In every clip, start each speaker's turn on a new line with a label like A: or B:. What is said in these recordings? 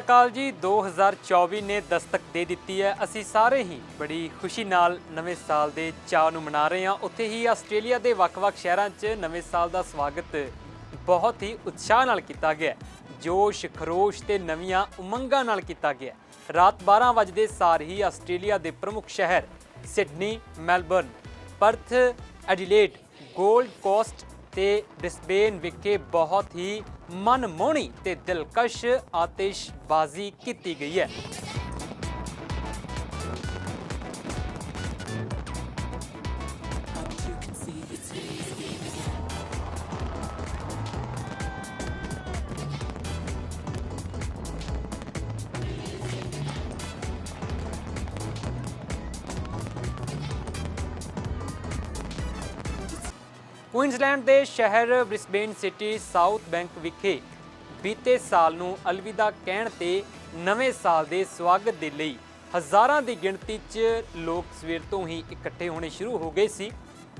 A: ਸ਼੍ਰੀ ਅਕਾਲ ਜੀ 2024 ਨੇ ਦਸਤਕ ਦੇ ਦਿੱਤੀ ਹੈ। ਅਸੀਂ ਸਾਰੇ ਹੀ ਬੜੀ ਖੁਸ਼ੀ ਨਾਲ ਨਵੇਂ ਸਾਲ ਦੇ ਚਾਅ ਨੂੰ ਮਨਾ ਰਹੇ ਹਾਂ। ਉੱਥੇ ਹੀ ਆਸਟ੍ਰੇਲੀਆ ਦੇ ਵੱਖ-ਵੱਖ ਸ਼ਹਿਰਾਂ 'ਚ ਨਵੇਂ ਸਾਲ ਦਾ ਸਵਾਗਤ ਬਹੁਤ ਹੀ ਉਤਸ਼ਾਹ ਨਾਲ ਕੀਤਾ ਗਿਆ ਜੋਸ਼, ਖਰੋਸ਼ ਤੇ ਨਵੀਆਂ ਉਮੰਗਾਂ ਨਾਲ ਕੀਤਾ ਗਿਆ ਰਾਤ 12 ਵਜੇ ਸਾਰ ਹੀ ਆਸਟ੍ਰੇਲੀਆ ਦੇ ਪ੍ਰਮੁੱਖ ਸ਼ਹਿਰ Sydney, Melbourne, Perth, Adelaide, Gold Coast ਤੇ ਬ੍ਰਿਸਬੇਨ ਵਿਖੇ ਬਹੁਤ ਹੀ ਮਨਮੋਹਣੀ ਤੇ ਦਿਲਕਸ਼ ਆਤਿਸ਼ਬਾਜ਼ੀ ਕੀਤੀ ਗਈ ਹੈ। ਕੁਇਨਜ਼ਲੈਂਡ ਦੇ ਸ਼ਹਿਰ ਬ੍ਰਿਸਬੇਨ ਸਿਟੀ ਸਾਊਥ ਬੈਂਕ ਵਿਖੇ ਬੀਤੇ ਸਾਲ ਨੂੰ ਅਲਵਿਦਾ ਕਹਿਣ ਤੇ ਨਵੇਂ ਸਾਲ ਦੇ ਸਵਾਗਤ ਦੇ ਲਈ ਹਜ਼ਾਰਾਂ ਦੀ ਗਿਣਤੀ 'ਚ ਲੋਕ ਸਵੇਰ ਤੋਂ ਹੀ ਇਕੱਠੇ ਹੋਣੇ ਸ਼ੁਰੂ ਹੋ ਗਏ ਸੀ,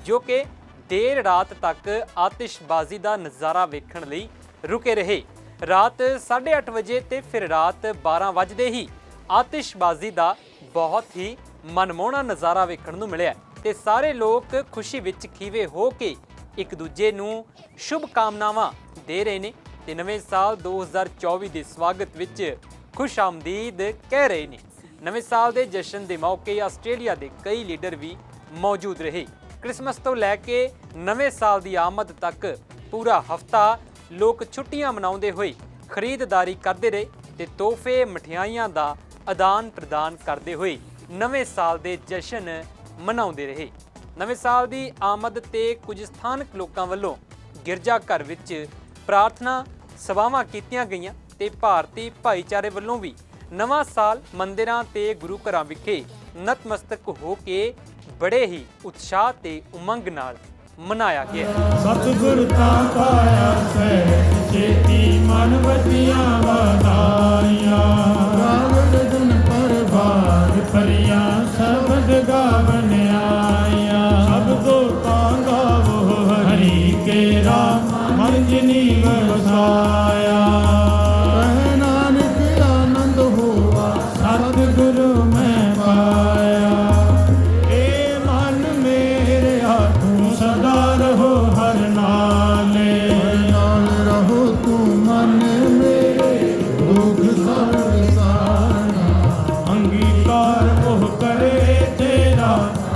A: ਜੋ ਕਿ ਦੇਰ ਰਾਤ ਤੱਕ ਆਤਿਸ਼ਬਾਜ਼ੀ ਦਾ ਨਜ਼ਾਰਾ ਵੇਖਣ ਲਈ ਰੁਕੇ ਰਹੇ। ਰਾਤ 8:30 ਵਜੇ ਤੇ ਫਿਰ ਰਾਤ 12 ਵਜੇ ਹੀ ਆਤਿਸ਼ਬਾਜ਼ੀ ਦਾ ਬਹੁਤ ਹੀ ਮਨਮੋਹਣਾ ਨਜ਼ਾਰਾ ਵੇਖਣ ਨੂੰ ਮਿਲਿਆ ਤੇ ਸਾਰੇ ਲੋਕ ਖੁਸ਼ੀ ਵਿੱਚ ਖੀਵੇ ਹੋ ਕੇ ਇੱਕ ਦੂਜੇ ਨੂੰ ਸ਼ੁਭ ਕਾਮਨਾਵਾਂ ਦੇ ਰਹੇ ਨੇ ਤੇ ਨਵੇਂ ਸਾਲ 2024 ਦੇ ਸਵਾਗਤ ਵਿੱਚ ਖੁਸ਼ ਆਮਦੀਦ ਕਹਿ ਰਹੇ ਨੇ। ਨਵੇਂ ਸਾਲ ਦੇ ਜਸ਼ਨ ਦੇ ਮੌਕੇ ਆਸਟ੍ਰੇਲੀਆ ਦੇ ਕਈ ਲੀਡਰ ਵੀ ਮੌਜੂਦ ਰਹੇ। ਕ੍ਰਿਸਮਸ ਤੋਂ ਲੈ ਕੇ ਨਵੇਂ ਸਾਲ ਦੀ ਆਮਦ ਤੱਕ ਪੂਰਾ ਹਫਤਾ ਲੋਕ ਛੁੱਟੀਆਂ ਮਨਾਉਂਦੇ ਹੋਏ ਖਰੀਦਦਾਰੀ ਕਰਦੇ ਰਹੇ ਤੇ ਤੋਹਫੇ ਮਠਿਆਈਆਂ ਦਾ ਆਦਾਨ ਪ੍ਰਦਾਨ ਕਰਦੇ ਹੋਏ ਨਵੇਂ ਸਾਲ ਦੇ ਜਸ਼ਨ ਮਨਾਉਂਦੇ ਰਹੇ। ਨਵੇਂ ਸਾਲ ਦੀ ਆਮਦ ਤੇ ਕੁਝ ਸਥਾਨਕ ਲੋਕਾਂ ਵੱਲੋਂ ਗਿਰਜਾ ਘਰ ਵਿੱਚ ਪ੍ਰਾਰਥਨਾ ਸਭਾਵਾਂ ਕੀਤੀਆਂ ਗਈਆਂ ਤੇ ਭਾਰਤੀ ਭਾਈਚਾਰੇ ਵੱਲੋਂ ਵੀ ਨਵਾਂ ਸਾਲ ਮੰਦਿਰਾਂ ਤੇ ਗੁਰੂ ਘਰਾਂ ਵਿਖੇ ਨਤਮਸਤਕ ਹੋ ਕੇ ਬੜੇ ਹੀ ਉਤਸ਼ਾਹ ਤੇ ਉਮੰਗ ਨਾਲ ਮਨਾਇਆ ਗਿਆ।
B: ਸਤਿਗੁਰ ਤਾਂ ਪਾਇਆ ਸਹਿਜ ਚੇਤੀ ਮਨ ਵਤੀਆਂ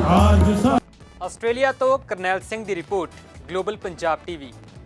A: ਆਸਟ੍ਰੇਲੀਆ ਤੋਂ ਕਰਨੈਲ ਸਿੰਘ ਦੀ ਰਿਪੋਰਟ ਗਲੋਬਲ ਪੰਜਾਬ ਟੀਵੀ।